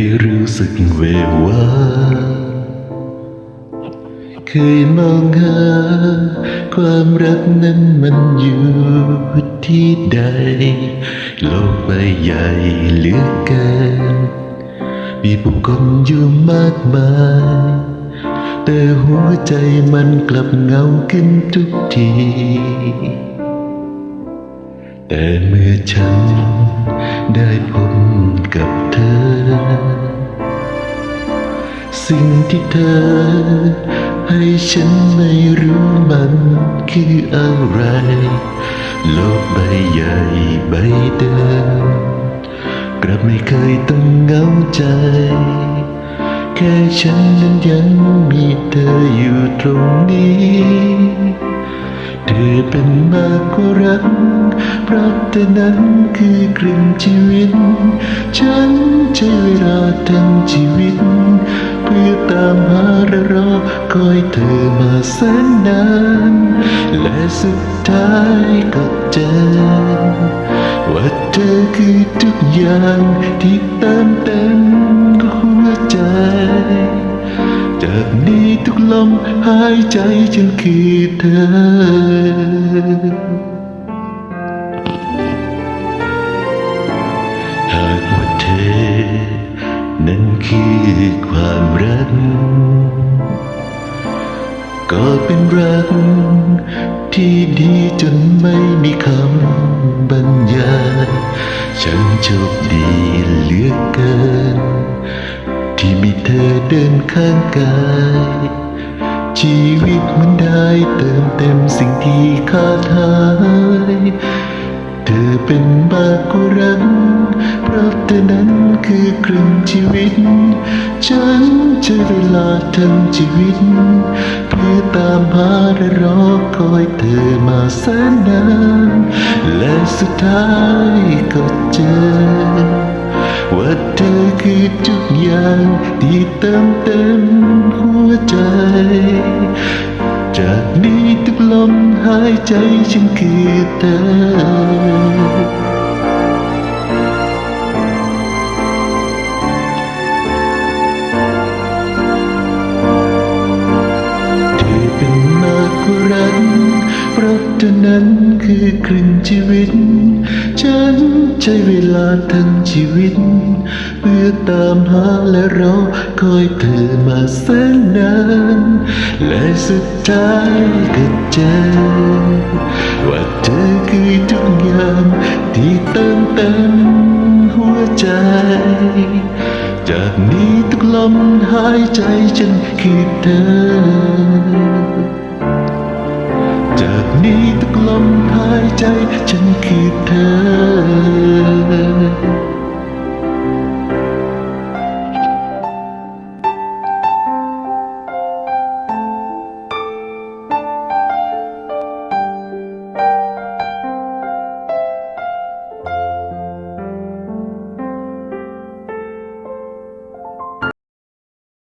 ยรู้สึกเววาเคยมองหาความรักนั้นมันอยู่ที่ใด โลกใบใหญ่เหลือเกิน มีผู้คนอยู่มากมาย แต่หัวใจมันกลับเงาขึ้นทุกที แต่เมื่อฉันได้พบ กับเธอ สิ่งที่เธอ ให้ฉันไม่รู้มันคืออะไร โลกใบใหญ่ใบเดิมกลับไม่เคยต้องเหงาใจ แค่ฉันนั้นยังมีเธออยู่ตรงนี้ เธอเป็นมากกว่ารักเพราะเธอนั้นคือกลิ่นชีวิต ฉันใช้เวลาทั้งชีวิต เพื่อตามหาและรอคอยเธอมาแสนนาน และสุดท้ายก็เจอ ว่าเธอคือทุกอย่างที่เติมเต็ม ทุกลมหายใจฉันคือเธอหากว่าเธอนั้นคือความรัก ก็เป็นรัก ที่ดีจนไม่มีคำบรรยาย ฉันโชคดีเหลือเกิน ที่มีเธอเดินข้างกาย ชีวิตมันได้เติมเต็มสิ่งที่ขาดหายเธอเป็นมากุรักเพราะเธอนั้นคือครึ่งชีวิต ฉันใช้เวลาทั้งชีวิต เพื่อตามหาและรอคอยเธอมาแสนนาน และสุดท้ายก็เจอว่า คือทุกอย่างที่เติมเต็มหัวใจ จากนี้ทุกลมหายใจฉันคือเธอ เท่านั้นคือครึ่งชีวิต ฉันใช้เวลาทั้งชีวิต เพื่อตามหาและรอคอยเธอมาแสนนาน และสุดท้ายก็เจอว่าเธอคือทุกอย่างที่เติมเต็มหัวใจ จากนี้ทุกลมหายใจฉันคือเธอ นี้ทุกลมหายใจ ฉันคือเธอ